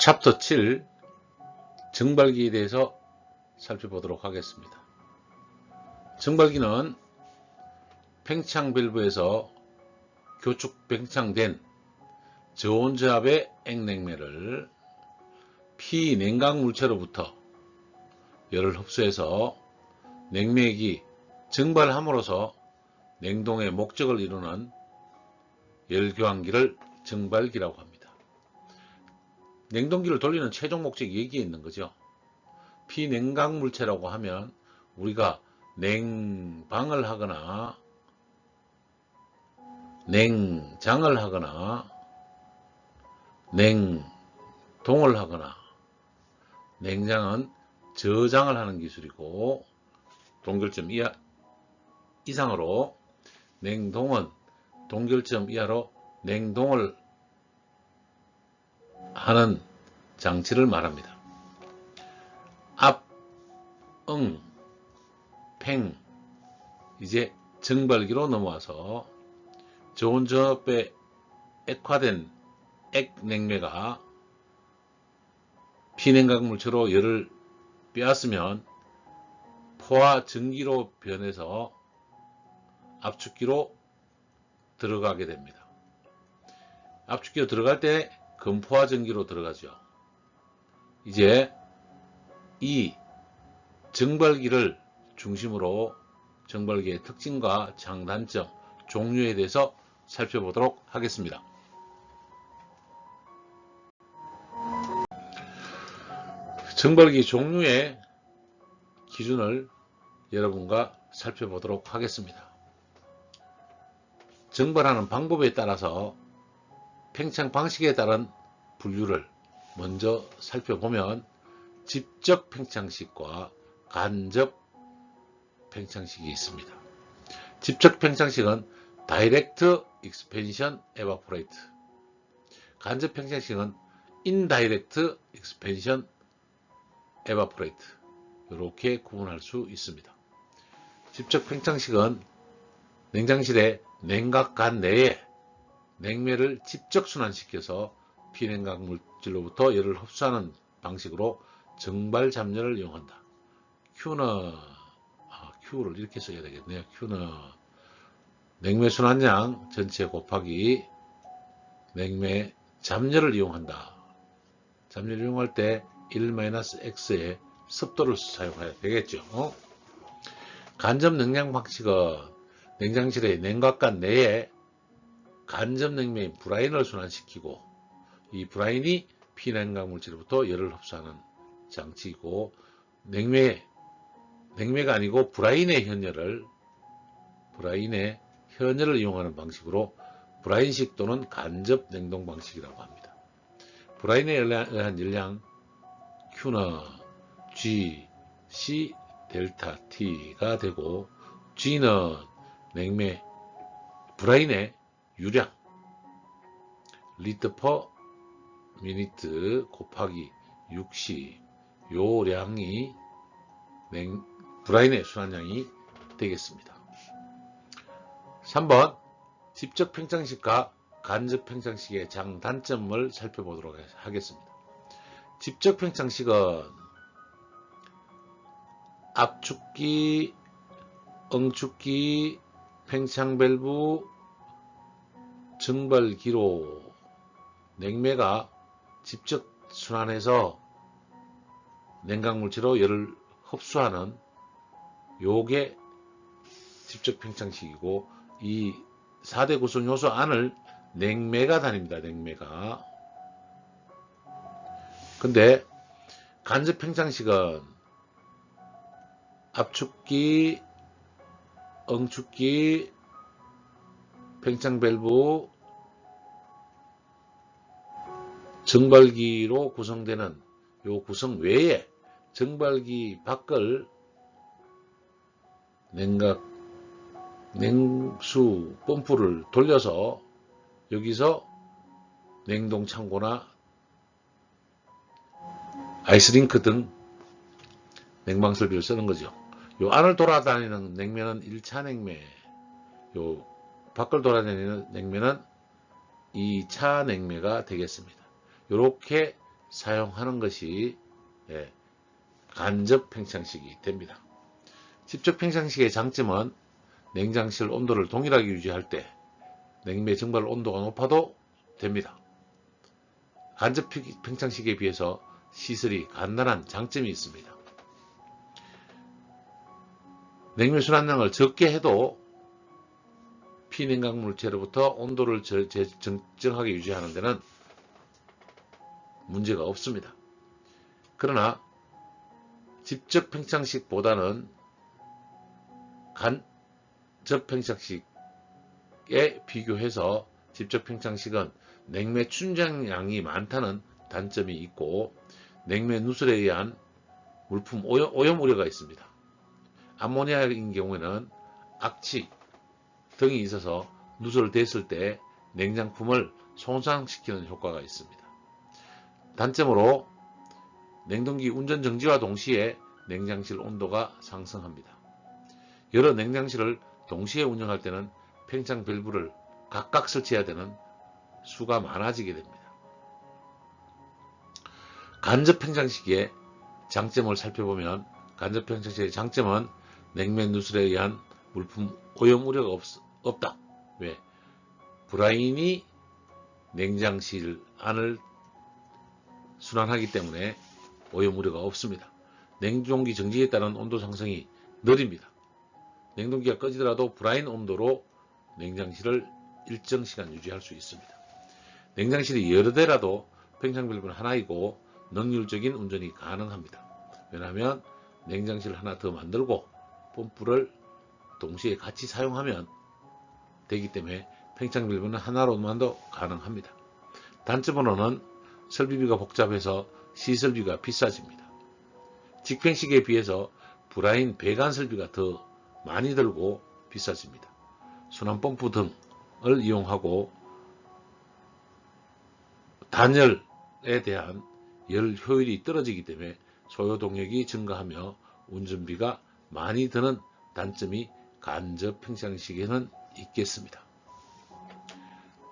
챕터 7 증발기에 대해서 살펴보도록 하겠습니다. 증발기는 팽창 밸브에서 교축 팽창된 저온저압의 액냉매를 피냉각 물체로부터 열을 흡수해서 냉매액이 증발함으로써 냉동의 목적을 이루는 열교환기를 증발기라고 합니다. 냉동기를 돌리는 최종 목적이 여기에 있는 거죠. 피냉각 물체라고 하면 우리가 냉방을 하거나 냉장을 하거나 냉동을 하거나 냉장은 저장을 하는 기술이고 동결점 이하 이상으로 냉동은 동결점 이하로 냉동을 하는 장치를 말합니다. 앞, 응, 팽 이제 증발기로 넘어와서 좋은 저압에 액화된 액냉매가 피냉각 물체로 열을 빼앗으면 포화 증기로 변해서 압축기로 들어가게 됩니다. 압축기로 들어갈 때 금포화 전기로 들어가죠. 이제 이 증발기를 중심으로 증발기의 특징과 장단점, 종류에 대해서 살펴보도록 하겠습니다. 증발기 종류의 기준을 여러분과 살펴보도록 하겠습니다. 증발하는 방법에 따라서 팽창 방식에 따른 분류를 먼저 살펴보면 직접 팽창식과 간접 팽창식이 있습니다. 직접 팽창식은 Direct Expansion Evaporate 간접 팽창식은 Indirect Expansion Evaporate 이렇게 구분할 수 있습니다. 직접 팽창식은 냉장실의 냉각관 내에 냉매를 직접 순환시켜서 비냉각 물질로부터 열을 흡수하는 방식으로 증발 잡열을 이용한다. Q는 아, Q를 이렇게 써야 되겠네요. Q는 냉매 순환량 전체 곱하기 냉매 잡열을 이용한다. 잡열을 이용할 때 1-x의 습도를 사용해야 되겠죠. 어? 간접 냉장 방식은 냉장실의 냉각관 내에 간접 냉매인 브라인을 순환시키고 이 브라인이 피냉각 물질로부터 열을 흡수하는 장치이고 냉매 냉매가 아니고 브라인의 현열을 브라인의 현열을 이용하는 방식으로 브라인식 또는 간접 냉동 방식이라고 합니다. 브라인에 의한 열량 Q는 G, C, 델타 T가 되고 G는 냉매 브라인의 유량 리터 퍼 미니트 곱하기 60 요량이 냉, 브라인의 순환량이 되겠습니다. 3번 직접 팽창식과 간접 팽창식의 장단점을 살펴보도록 하겠습니다. 직접 팽창식은 압축기, 응축기, 팽창밸브, 증발기로 냉매가 직접 순환해서 냉각물질로 열을 흡수하는 요게 직접 팽창식이고 이 4대 구성 요소 안을 냉매가 다닙니다. 냉매가. 근데 간접 팽창식은 압축기, 응축기, 팽창 밸브, 증발기로 구성되는 요 구성 외에 증발기 밖을 냉각 냉수 펌프를 돌려서 여기서 냉동 창고나 아이스링크 등 냉방 설비를 쓰는 거죠. 요 안을 돌아다니는 냉면은 1차 냉매, 요 밖을 돌아다니는 냉면은 2차 냉매가 되겠습니다. 이렇게 사용하는 것이 예, 간접 팽창식이 됩니다. 직접 팽창식의 장점은 냉장실 온도를 동일하게 유지할 때 냉매 증발 온도가 높아도 됩니다. 간접 팽창식에 비해서 시설이 간단한 장점이 있습니다. 냉매 순환량을 적게 해도 피냉각 물체로부터 온도를 정정하게 유지하는 데는 문제가 없습니다. 그러나 직접 팽창식보다는 간접 팽창식에 비교해서 직접 팽창식은 냉매 춘장량이 많다는 단점이 있고 냉매 누설에 의한 물품 오염, 오염 우려가 있습니다. 암모니아인 경우에는 악취 등이 있어서 누설됐을 때 냉장품을 손상시키는 효과가 있습니다. 단점으로 냉동기 운전 정지와 동시에 냉장실 온도가 상승합니다. 여러 냉장실을 동시에 운영할 때는 팽창 밸브를 각각 설치해야 되는 수가 많아지게 됩니다. 간접 팽창 시기의 장점을 살펴보면 간접 팽창 시기의 장점은 냉면 누설에 의한 물품 오염 우려가 없, 없다. 왜? 브라인이 냉장실 안을 순환하기 때문에 오염 우려가 없습니다. 냉동기 정지에 따른 온도 상승이 느립니다. 냉동기가 꺼지더라도 브라인 온도로 냉장실을 일정 시간 유지할 수 있습니다. 냉장실이 여러 대라도 팽창밸브는 하나이고 능률적인 운전이 가능합니다. 왜냐하면 냉장실 하나 더 만들고 펌프를 동시에 같이 사용하면 되기 때문에 팽창밸브는 하나로만도 가능합니다. 단점으로는 설비비가 복잡해서 시설비가 비싸집니다. 직팽식에 비해서 브라인 배관 설비가 더 많이 들고 비싸집니다. 순환펌프 등을 이용하고 단열에 대한 열 효율이 떨어지기 때문에 소요 동력이 증가하며 운전비가 많이 드는 단점이 간접 팽창식에는 있겠습니다.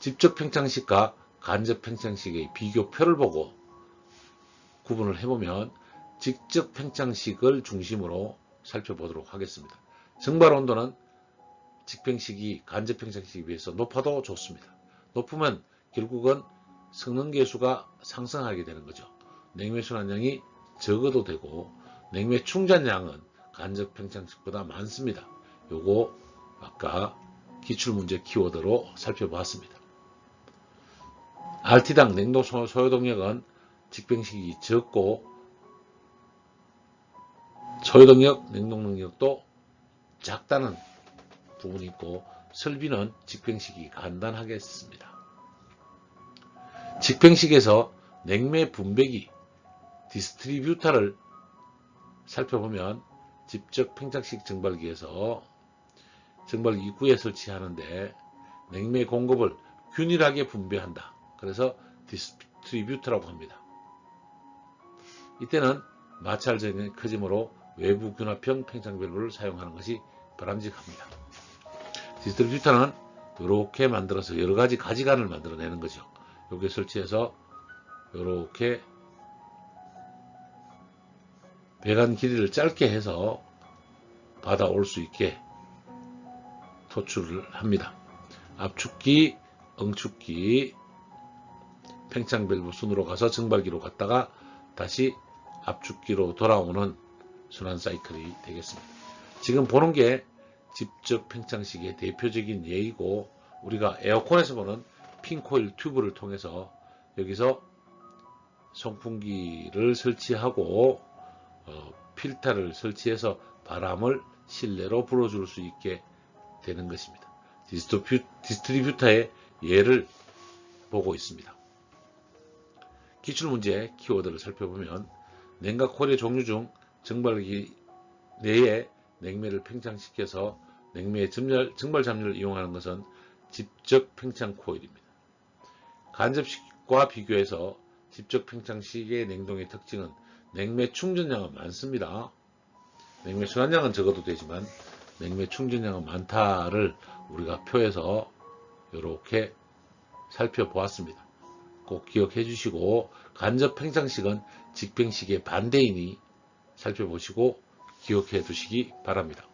직접 팽창식과 간접 팽창식의 비교표를 보고 구분을 해보면 직접 팽창식을 중심으로 살펴보도록 하겠습니다. 증발 온도는 직팽식이 간접 팽창식에 비해서 높아도 좋습니다. 높으면 결국은 성능 계수가 상승하게 되는 거죠. 냉매 순환량이 적어도 되고 냉매 충전량은 간접 팽창식보다 많습니다. 요거 아까 기출문제 키워드로 살펴봤습니다. RT당 냉동 소요동력은 직병식이 적고 소요동력, 냉동 능력도 작다는 부분이 있고 설비는 직병식이 간단하겠습니다. 직병식에서 냉매 분배기 디스트리뷰터를 살펴보면 직접 팽창식 증발기에서 증발기 입구에 설치하는데 냉매 공급을 균일하게 분배한다. 그래서 디스트리뷰터라고 합니다. 이때는 마찰적인 크짐으로 외부 균합형 팽창 밸브를 사용하는 것이 바람직합니다. 디스트리뷰터는 이렇게 만들어서 여러 가지 가지관을 만들어내는 거죠. 여기 설치해서 이렇게 배관 길이를 짧게 해서 받아올 수 있게 토출을 합니다. 압축기, 응축기, 팽창 밸브 순으로 가서 증발기로 갔다가 다시 압축기로 돌아오는 순환 사이클이 되겠습니다. 지금 보는 게 직접 팽창식의 대표적인 예이고 우리가 에어컨에서 보는 핀코일 튜브를 통해서 여기서 송풍기를 설치하고 어, 필터를 설치해서 바람을 실내로 불어줄 수 있게 되는 것입니다. 디스트리뷰터의 예를 보고 있습니다. 기출문제 키워드를 살펴보면 냉각 코일의 종류 중 증발기 내에 냉매를 팽창시켜서 냉매의 증발 잡류를 이용하는 것은 직접 팽창 코일입니다. 간접식과 비교해서 직접 팽창식의 냉동의 특징은 냉매 충전량은 많습니다. 냉매 순환량은 적어도 되지만 냉매 충전량은 많다를 우리가 표에서 이렇게 살펴보았습니다. 꼭 기억해 주시고 간접 팽창식은 직팽식의 반대이니 살펴보시고 기억해 두시기 바랍니다.